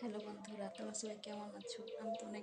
Hello বন্ধুরা তোমরা সবাই কেমন আছো? আমি তো অনেক